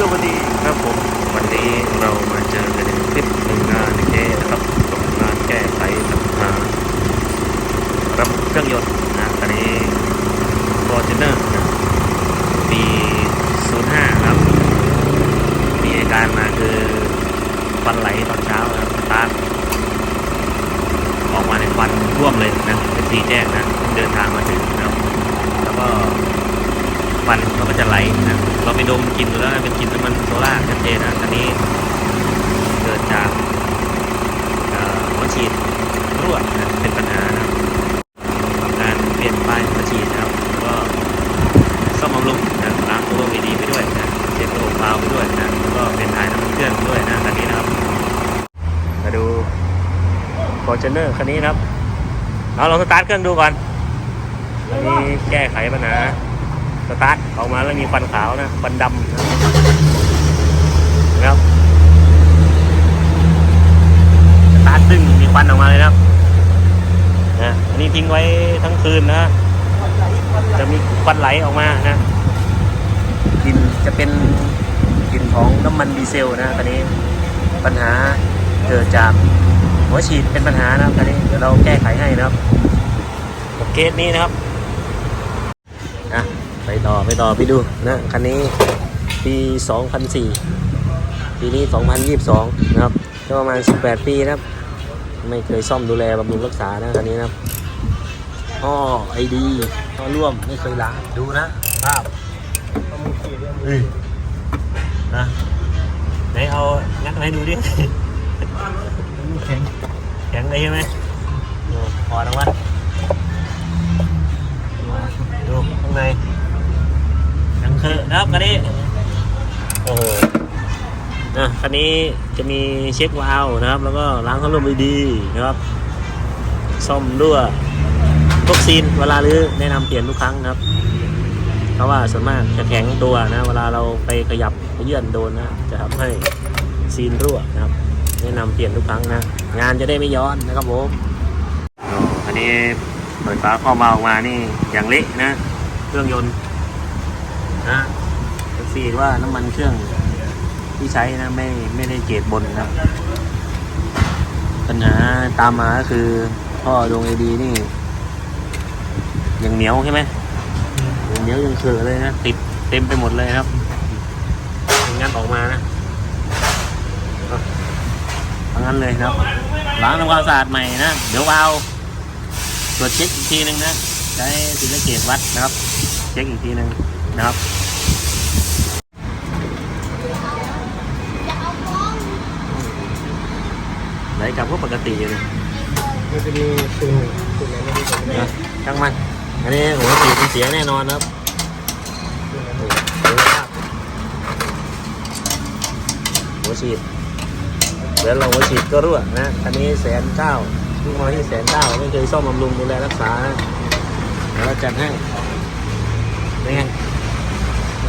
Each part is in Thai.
สวัสดีครับผมวันนี้เรามาเจอกันในคลิปหนึ่งงานเจ๊นะครับกับงานแก้ไขปัญหาระบบเครื่องยนต์นะตอนนี้ f o r t u n e r นะปี 05 ครับ มีอาการมาคือควันไหลตอนเช้านะครับสตาร์ทออกมาในควันท่วมเลยนะเป็นสีแจ้งนะเพิ่งเดินทางมาถึงนะครับแล้วก็ ควันมันก็ จะไหลนะเราไปดมกลิ่นดูแล้วเป็นกลิ่นน้ำมันโซล่าชัดเจนนะอันนี้เกิดจากเอ่อหัวฉีดรั่วนะเป็นปัญหานะทำการเปลี่ยนป้ายหัวฉีดนะครับแล้วก็ซ่อมบำรุงนะล้างตัววีดีไปด้วยนะเช็คระบบวาล์วไปด้วยนะแล้วก็เป็นถ่ายน้ำมันเครื่องไปด้วยนะคันนี้นะครับมาดู f o r t u n e r คันนี้นะครับเอาลองสตาร์ทเครื่องดูก่อนอันนี้แก้ไขปัญหา สตาร์ทออกมาแล้วมีควันขาวนะควันดำนะครับสตาร์ทซึ่งมีควันออกมาเลยนะครับนะอันนี้ทิ้งไว้ทั้งคืนนะจะมีควันไหลออกมานะกลิ่นจะเป็นกลิ่นของน้ำมันดีเซลนะตอนนี้ปัญหาเกิดจากหัวฉีดเป็นปัญหานะครับตอนนี้เดี๋ยวเราแก้ไขให้นะครับกับเคสนี้นะครับ ไปต่อไปต่อไปดูนะคันนี้ปี 2004 ปีนี้ 2022 นะครับก็ประมาณ 18 ปีนะครับ ไม่เคยซ่อมดูแลบำรุงรักษานะคันนี้นะครับอ้อไอดีอ้อร่วมไม่เคยล้างดูนะภาพเอ้ยนะไหนเอางัดมาให้ดูดิแข็งแข็งเลยใช่ไหมโอ้พอแล้ววะดูข้างในยัง คือนะครับคันนี้โอ้โหนะคันนี้จะมีเช็ควาล์วนะครับ แล้วก็ล้างพัดลมดีๆนะครับซ่อมด้วยพวกซีนเวลาลื้อแนะนำเปลี่ยนทุกครั้งนะครับ เพราะว่าส่วนมากจะแข็งตัวนะ เวลาเราไปขยับไปเยื่อนโดนนะจะทำให้ซีนรั่วนะครับ แนะนำเปลี่ยนทุกครั้งนะ งานจะได้ไม่ย้อนนะครับผมอ๋ออันนี้เปิดฝาข้อมาออกมานี่อย่างเละนะ เครื่องยนต์ นะฟีดว่าน้ำมันเครื่องที่ใช้นะไม่ไม่ได้เกรดบนนะครับปัญหาตามมาก็คือท่อดวงเอดีนี่ยังเหนียวใช่ไหมยังเหนียวยังเฉอเลยนะติดเต็มไปหมดเลยครับงั้นออกมานะเอาเอางั้นเลยนะครับล้างทำความสะอาดใหม่นะ เดี๋ยวเอาตรวจเช็คอีกทีหนึ่งนะ ใช้ซิลเกตวัดนะครับ เช็คอีกทีหนึ่ง นะครับ ไหลกลับก็ปกติอยู่เลยมันจะมีตุ่มตุ่มอะไรไม่รู้ตรงนี้นะช่างมัน อันนี้หัวฉีดมันเสียแน่นอนนะครับโอ้โหดูภาพหัวฉีดเดี๋ยวเราหัวฉีดก็รั่วนะอันนี้แสนเก้าที่มาที่แสนเก้าไม่เคยซ่อมบำรุงดูแลรักษานะเดี๋ยวเราจัดให้เป็นไง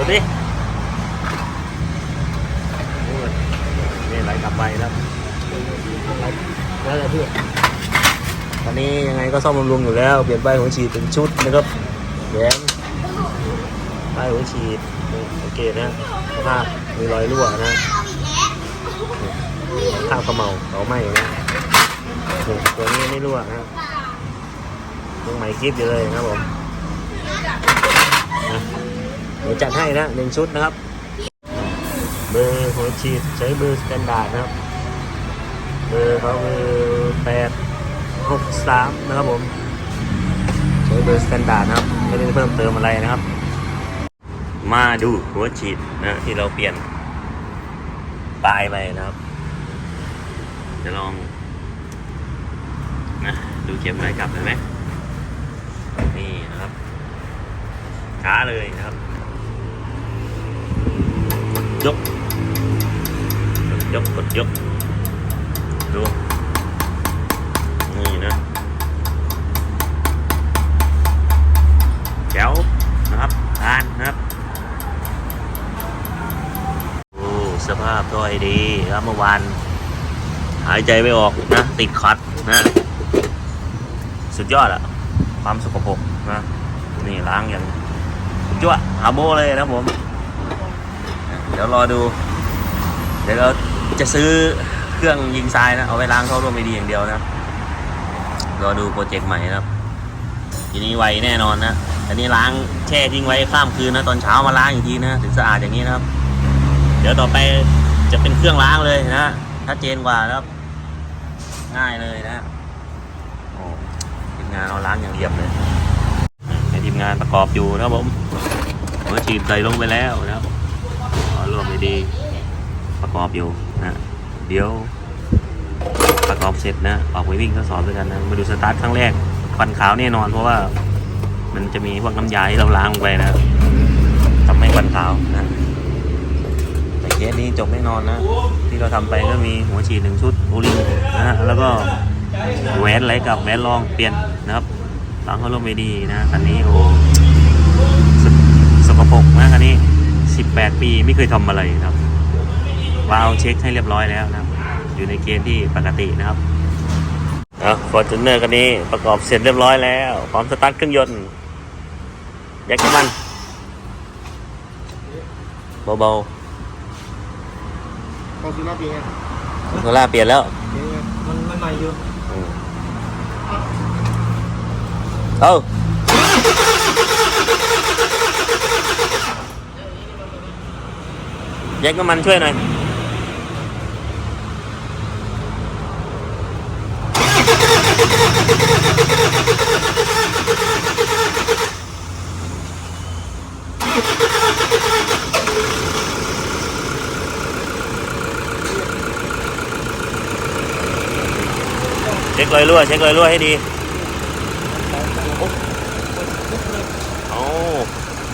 ดูดิโอ้ยนี่ไหลกลับไปแล้วแล้วอะไรพี่ตอนนี้ยังไงก็ซ่อมบำรุงอยู่แล้ว เปลี่ยนป้ายหัวฉีดเป็นชุดนะครับแหวนป้ายหัวฉีดนี่สังเกตนะสภาพมีรอยรั่วนะข้าวขมเหมาเขาไหม้นะตัวนี้ไม่รั่วนะยังใหม่กริฟอยู่เลยนะครับผม เดี๋ยวจัดให้นะหนึ่งชุดนะครับเบอร์หัวฉีดใช้เบอร์สแตนดาร์ดนะครับเบอร์เขาคือแปดหกสามนะครับผมใช้เบอร์สแตนดาร์ดนะครับไม่ได้เพิ่มเติมอะไรนะครับ มาดูหัวฉีดนะที่เราเปลี่ยนปลายไปนะครับ จะลองนะดูเข็มไม้กลับเห็นไหมนี่นะครับช้าเลยนะครับ ยกยกกดยกดูนี่นะแจ๋วนะครับทานนะครับโอ้สภาพก็ไอดีครับเมื่อวานหายใจไม่ออกนะ ติดขัดนะ สุดยอดอะความสกปรกนะ นี่ล้างอย่างสุดยอดฮาโบเลยนะผม ดี๋ยวรอดู เดี๋ยวเราจะซื้อเครื่องยิงทรายนะ เอาไว้ล้างท่อร่วมไม่ดีอย่างเดียวนะ รอดูโปรเจกต์ใหม่นะครับทีนี้ไวแน่นอนนะ อันนี้ล้างแช่ทิ้งไว้ข้ามคืนนะตอนเช้ามาล้างอีกทีนะถึงสะอาดอย่างนี้นะครับ เดี๋ยวต่อไปจะเป็นเครื่องล้างเลยนะชัดเจนกว่านะครับ ง่ายเลยนะโอ้ทีมงานเราล้างอย่างเรียบเลยให้ทีมงานประกอบอยู่นะครับผมหัวฉีดใส่ลงไปแล้วนะครับ ขอรวมดีประกอบอยู่นะเดี๋ยวประกอบเสร็จนะออกไปวิ่งทดสอบด้วยกันนะมาดูสตาร์ทครั้งแรกควันขาวแน่นอน เพราะว่ามันจะมีพวกน้ำยาที่เราล้างลงไปนะทำให้ควันขาวนะแต่เคสนี้จบแน่นอนนะ ที่เราทำไปก็มีหัวฉีดหนึ่งชุดโอลิงนะฮะแล้วก็แหวนไหลกับแหวนรองเปลี่ยนนะครับล้างเขาลมไม่ดีนะคันนี้โอ้สกปรกนะคันนี้ 18ปีไม่เคยทำอะไรนะครับวาล์วเช็คให้เรียบร้อยแล้วนะครับ อยู่ในเกณฑ์ที่ปกตินะครับอะฟอร์จูเนอร์คันนี้ประกอบเสร็จเรียบร้อยแล้วพร้อมสตาร์ทเครื่องยนต์ยักษ์น้ำมันเบากองซีมาปีไงๆโซล่าเปลี่ยนแล้วเดี๋ยวไงมันมันใหม่อยู่เอ้า แยกน้ำมันช่วยหน่อย เช็ครอยรั่วเช็ครอยรั่วให้ดี เอา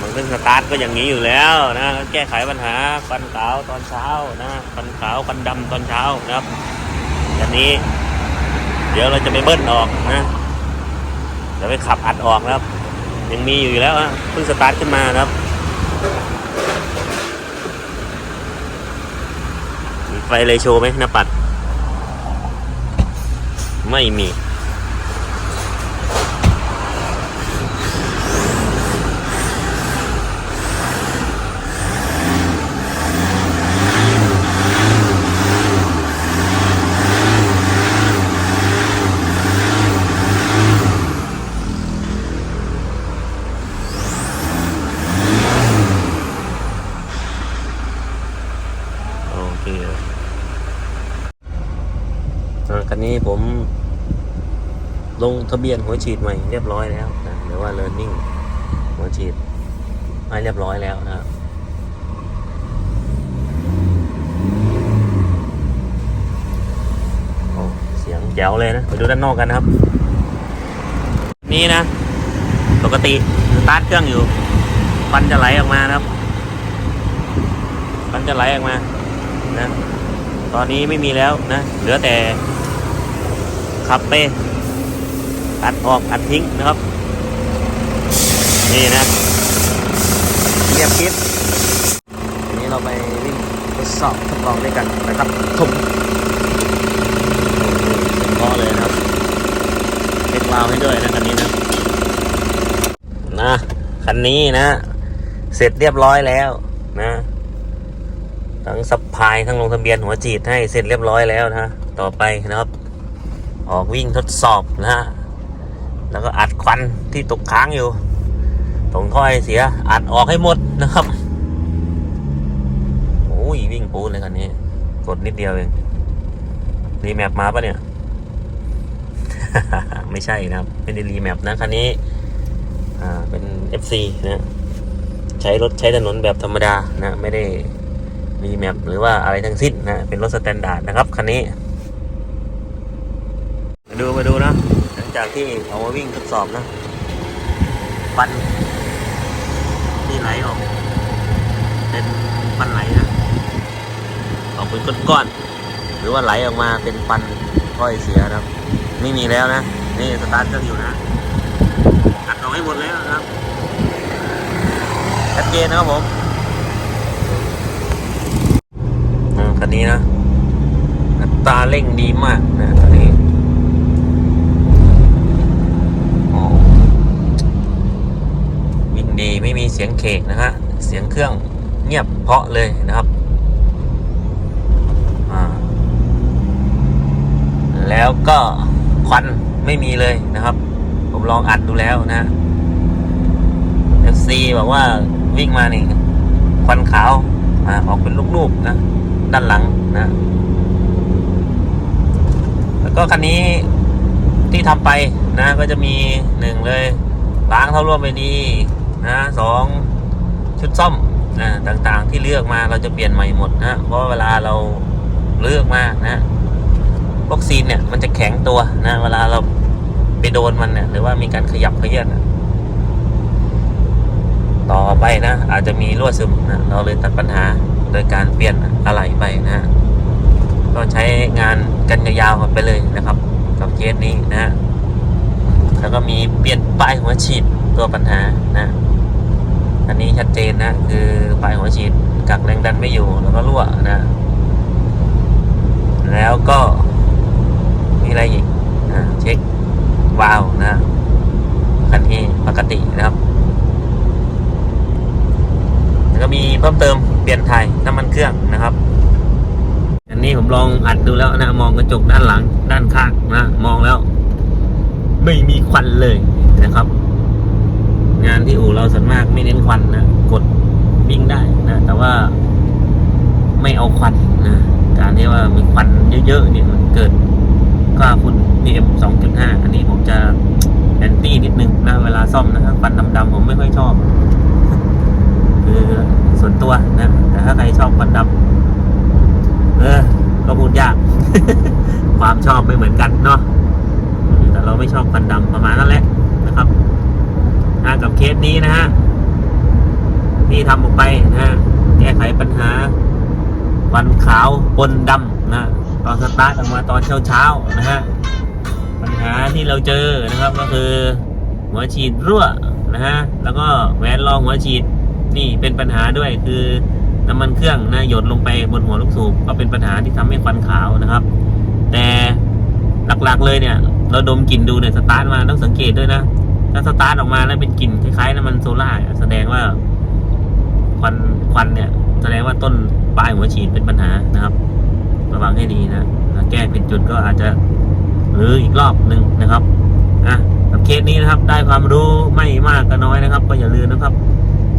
มัน เป็นสตาร์ทก็อย่างนี้อยู่แล้วนะแก้ไขปัญหาควันขาวตอนเช้านะควันขาวควันดำตอนเช้านะครับอันนี้ เดี๋ยวเราจะไปเบิ้ลออกนะจะไปขับอัดออกนะครับ ยังมีอยู่แล้วนะเพิ่งสตาร์ทขึ้นมานะครับมีไฟเลยโชว์ไหมหน้าปัด ไม่มี นนี้ผม ลงทะเบียนหัวฉีดใหม่เรียบร้อยแล้วนะหรือว่า learning หัวฉีดให้เรียบร้อยแล้วนะครับโอ้เสียงแจ๋วเลยนะ ไปดูด้านนอกกันนะครับ นี่นะ ปกติสตาร์ทเครื่องอยู่ควันจะไหลออกมานะครับมันจะไหลออกมานะตอนนี้ไม่มีแล้วนะ เหลือแต่ ขับไปอัดออกอัดทิ้งนะครับ นี่นะเรียบคลิปทีนี้เราไปวิ่งทดสอบทดลองด้วยกันนะครับทุมเก็เลยนะครับเช็ควาล์วให้ด้วยนะคันนี้นะนะคันนี้นะ เสร็จเรียบร้อยแล้วนะทั้งสับพายทั้งลงทะเบียนหัวจีดให้เสร็จเรียบร้อยแล้วนะ ต่อไปนะครับ ออกวิ่งทดสอบนะฮะ แล้วก็อัดควันที่ตกค้างอยู่ตรงท่อไอเสีย อัดออกให้หมดนะครับโอ้ยวิ่งปูนเลยคันนี้ กดนิดเดียวเองรีแมปมาปะเนี่ย ไม่ใช่นะครับไม่ได้รีแมปนะคันนี้ อ่าเป็น FC นะใช้รถใช้ถนนแบบธรรมดานะ ไม่ได้รีแมปหรือว่าอะไรทั้งสิ้นนะ เป็นรถสแตนดาร์ดนะครับคันนี้ ดูมาดูนะ หลังจากที่เอามาวิ่งทดสอบนะฟันที่ไหลออก เป็นฟันไหลนะออกเป็นก้อนๆหรือว่าไหลออกมาเป็นฟันก้อยเสียนะครับ ไม่มีแล้วนะ นี่สตาร์ทเครื่องอยู่นะอัดออกให้หมดแล้วนะครับชัดเจนนะครับผมอืมคันนี้นะอัตราเร่งดีมากนะคันนี้ ดีไม่มีเสียงเคกนะฮะ เสียงเครื่องเงียบเพาะเลยนะครับแล้วก็ควันไม่มีเลยนะครับ ผมลองอัดดูแล้วนะ FC บอกว่าวิ่งมานี่ควันขาวมาออกเป็นลูกๆนะ ด้านหลังนะ แล้วก็คันนี้ที่ทำไปนะ ก็จะมีหนึ่งเลยล้างเท่าร่วมไปดี นะสองชุดซ่อมนะต่างๆที่เลือกมาเราจะเปลี่ยนใหม่หมดนะเพราะเวลาเราเลือกมานะวัคซีนเนี่ยมันจะแข็งตัวนะเวลาเราไปโดนมันเนี่ยหรือว่ามีการขยับเขยื้อนะต่อไปนะ อาจจะมีรั่วซึมนะเราเลยตัดปัญหาโดยการเปลี่ยนอะไหล่ไปนะก็ใช้งานกันยาวๆไปเลยนะครับกับเคสนี้นะแล้วก็มีเปลี่ยนปลายหัวฉีดตัวปัญหานะ อันนี้ชัดเจนนะ คือปลายหัวฉีดกักแรงดันไม่อยู่แล้วก็รั่วนะ แล้วก็มีอะไรอีกนะเช็ควาล์วนะคันนี้ปกตินะครับแล้วก็มีเพิ่มเติมเปลี่ยนถ่ายน้ำมันเครื่องนะครับ อันนี้ผมลองอัดดูแล้วนะ มองกระจกด้านหลังด้านข้างนะ มองแล้ว ไม่มีควันเลยนะครับ งานที่อู่เราส่วนมากไม่เน้นควันนะกดวิ่งได้นะแต่ว่าไม่เอาควันนะการที่ว่ามีควันเยอะๆเนี่ยมันเกิดค่าฝุ่น PM 2.5 อันนี้ผมจะแอนตี้นิดนึงนะเวลาซ่อมนะครับควันดำๆผมไม่ค่อยชอบ คือส่วนตัวนะแต่ถ้าใครชอบควันดำเออก็พูดยาก ความชอบไม่เหมือนกันเนาะแต่เราไม่ชอบควันดำประมาณนั้นแหละนะครับ อ่ากับเคสนี้นะฮะที่ทำออกไปนะฮะแก้ไขปัญหาควันขาวปนดำนะตอนสตาร์ทออกมาตอนเช้าๆนะฮะปัญหาที่เราเจอนะครับก็คือ หัวฉีดรั่วนะฮะแล้วก็แหวนรองหัวฉีดนี่เป็นปัญหาด้วยคือน้ำมันเครื่องนะหยดลงไปบนหัวลูกสูบก็เป็นปัญหาที่ทำให้ควันขาวนะครับ แต่หลักๆเลยเนี่ย เราดมกลิ่นดูเนี่ยสตาร์ทมาต้องสังเกตด้วยนะ ถ้าสตาร์ทออกมาแล้วเป็นกลิ่นคล้ายๆน้ำมันโซล่าแสดงว่าควันควันเนี่ย แสดงว่าต้นปลายหัวฉีดเป็นปัญหานะครับ ระวังให้ดีนะแก้ผิดจุดก็อาจจะหรืออีกรอบหนึ่งนะครับอะกับเคสนี้นะครับ ได้ความรู้ไม่มากก็น้อยนะครับ ก็อย่าลืมนะครับ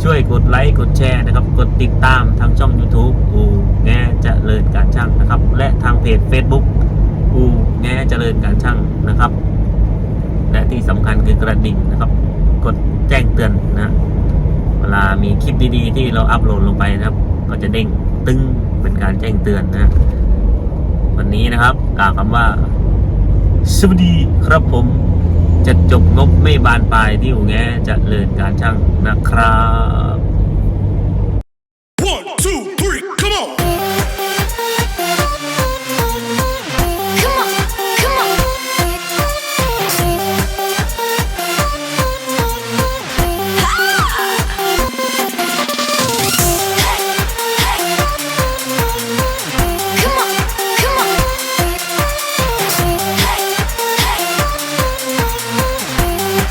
ช่วยกดไลค์กดแชร์นะครับ กดติดตามทางช่อง YouTube อูแง่เจริญการช่างนะครับ และทางเพจ Facebook อูแง่เจริญการช่างนะครับ และที่สำคัญคือกระดิ่งนะครับ กดแจ้งเตือนนะเวลามีคลิปดีๆ ที่เราอัปโหลดลงไปนะครับ ก็จะเด้งตึ้งเป็นการแจ้งเตือนนะวันนี้นะครับกล่าวคำว่า สวัสดีครับผมจะจบงบไม่บานปลายที่อูแงจะเลินการช่างนะครับ